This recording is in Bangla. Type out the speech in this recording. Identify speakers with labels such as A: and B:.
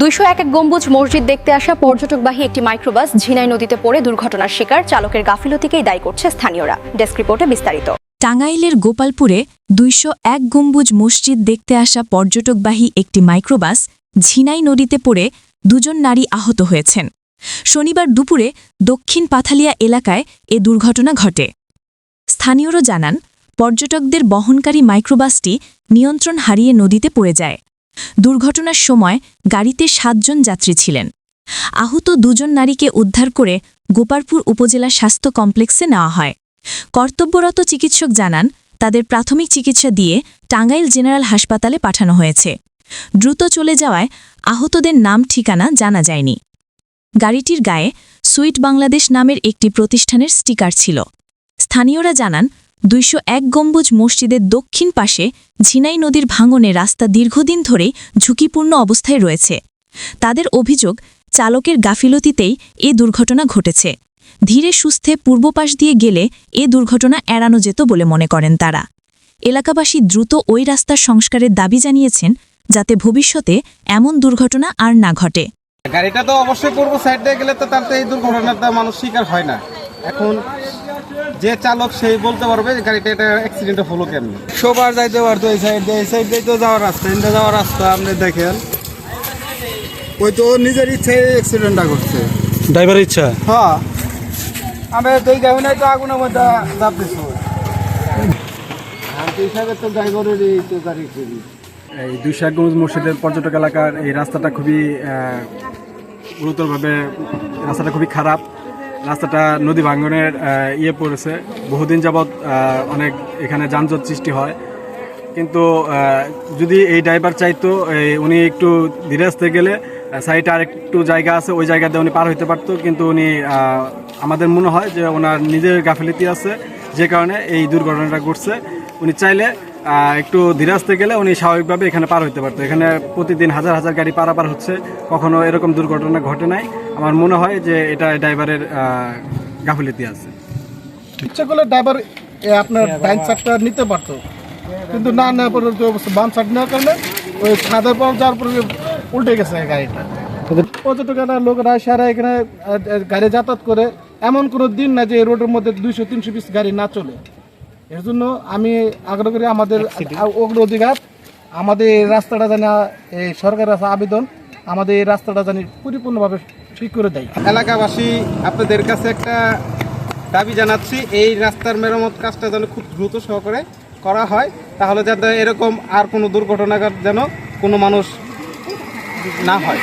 A: দুইশো এক এক গম্বুজ মসজিদ দেখতে আসা পর্যটকবাহী একটি মাইক্রোবাস ঝিনাই নদীতে পড়ে দুর্ঘটনার শিকার, চালকের গাফিলতিকেই দায়ী করছে স্থানীয়রা। ডেস্ক রিপোর্টে বিস্তারিত।
B: টাঙ্গাইলের গোপালপুরে দুইশো এক গম্বুজ মসজিদ দেখতে আসা পর্যটকবাহী একটি মাইক্রোবাস ঝিনাই নদীতে পড়ে দুজন নারী আহত হয়েছেন। শনিবার দুপুরে দক্ষিণ পাথালিয়া এলাকায় এ দুর্ঘটনা ঘটে। স্থানীয়রা জানান, পর্যটকদের বহনকারী মাইক্রোবাসটি নিয়ন্ত্রণ হারিয়ে নদীতে পড়ে যায়। দুর্ঘটনার সময় গাড়িতে সাতজন যাত্রী ছিলেন। আহত দুজন নারীকে উদ্ধার করে গোপালপুর উপজেলা স্বাস্থ্য কমপ্লেক্সে নেওয়া হয়। কর্তব্যরত চিকিৎসক জানান, তাদের প্রাথমিক চিকিৎসা দিয়ে টাঙ্গাইল জেনারেল হাসপাতালে পাঠানো হয়েছে। দ্রুত চলে যাওয়ায় আহতদের নাম ঠিকানা জানা যায়নি। গাড়িটির গায়ে সুইট বাংলাদেশ নামের একটি প্রতিষ্ঠানের স্টিকার ছিল। স্থানীয়রা জানান দুইশো এক গম্বুজ মসজিদের দক্ষিণ পাশে ঝিনাই নদীর ভাঙনে রাস্তা দীর্ঘদিন ধরেই ঝুঁকিপূর্ণ অবস্থায় রয়েছে। তাদের অভিযোগ, চালকের গাফিলতিতেই এ দুর্ঘটনা ঘটেছে। ধীরে সুস্থে পূর্বপাশ দিয়ে গেলে এ দুর্ঘটনা এড়ানো যেত বলে মনে করেন তারা। এলাকাবাসী দ্রুত ওই রাস্তার সংস্কারের দাবি জানিয়েছেন, যাতে ভবিষ্যতে এমন দুর্ঘটনা আর না ঘটে।
C: গাড়িটা তো অবশ্যই পূর্ব সাইড দিয়ে গেলে তো তার তো এই দুর্ঘটনাটা মানুষ শিকার হয় না। এখন যে চালক সেই বলতে পারবে যে গাড়িটা এটা অ্যাক্সিডেন্ট হলো কেন
D: সবার যাইতে পারতো এই সাইড দিয়ে এই সাইড দিয়ে তো যাওয়ার রাস্তা এটা যাওয়ার রাস্তা আপনি দেখেন। ওই তো নিজের ইচ্ছায় অ্যাক্সিডেন্টটা করছে।
E: ড্রাইভারের ইচ্ছা?
D: হ্যাঁ। আমি তো এই গাড়ি তো আগুনের মধ্যে দিচ্ছি
C: আর হিসাবে তো ড্রাইভারের এই তো গাড়ি
E: এই দুইশো একগঞ্জ মসজিদের পর্যটক এলাকার এই রাস্তাটা খুবই গুরুতরভাবে রাস্তাটা খুবই খারাপ। রাস্তাটা নদী ভাঙ্গনের ইয়ে পড়েছে। বহুদিন যাবৎ অনেক এখানে যানজট সৃষ্টি হয়। কিন্তু যদি এই ড্রাইভার চাইতো উনি একটু ধীরে আসতে গেলে সাইডে আর একটু জায়গা আছে, ওই জায়গাতে উনি পার হইতে পারতো। কিন্তু উনি আমাদের মনে হয় যে ওনার নিজের গাফিলতি আছে। যে কারণে এই দুর্ঘটনাটা ঘটছে। উনি চাইলে একটু ধীরে আসতে গেলে উনি স্বাভাবিকভাবে এখানে পার হইতে পারতো। এখানে প্রতিদিন হাজার হাজার গাড়ি পারাপার হচ্ছে। কখনো এরকম দুর্ঘটনা ঘটে নাই। আমার মনে হয় যে এটা ড্রাইভারের গাফিলতি আছে।
F: ইচ্ছে করলে ড্রাইভার আপনার ডাইন সাইডটা নিতে পারতো। কিন্তু না না পরে বাম সাইড নেওয়ার কারণে ওই খাদের পর যাওয়ার পরে উল্টে গেছে গাড়িটা। পর্যটকেরা, লোকেরা সারা এখানে গাড়ি যাতায়াত করে। এমন কোনো দিন না যে রোডের মধ্যে দুইশো, তিনশো পিস গাড়ি না চলে। এর জন্য আমি আগ্রহ করি আমাদের অগ্র অধিকার আমাদের এই রাস্তাটা জানি এই সরকারের কাছে আবেদন আমাদের এই রাস্তাটা জানি পরিপূর্ণভাবে ঠিক করে দেয়।
C: এলাকাবাসী আপনাদের কাছে একটা দাবি জানাচ্ছি এই রাস্তার মেরামত কাজটা যেন খুব দ্রুত সহকারে করা হয় তাহলে যাতে এরকম আর কোনো দুর্ঘটনা যেন কোনো মানুষ না হয়।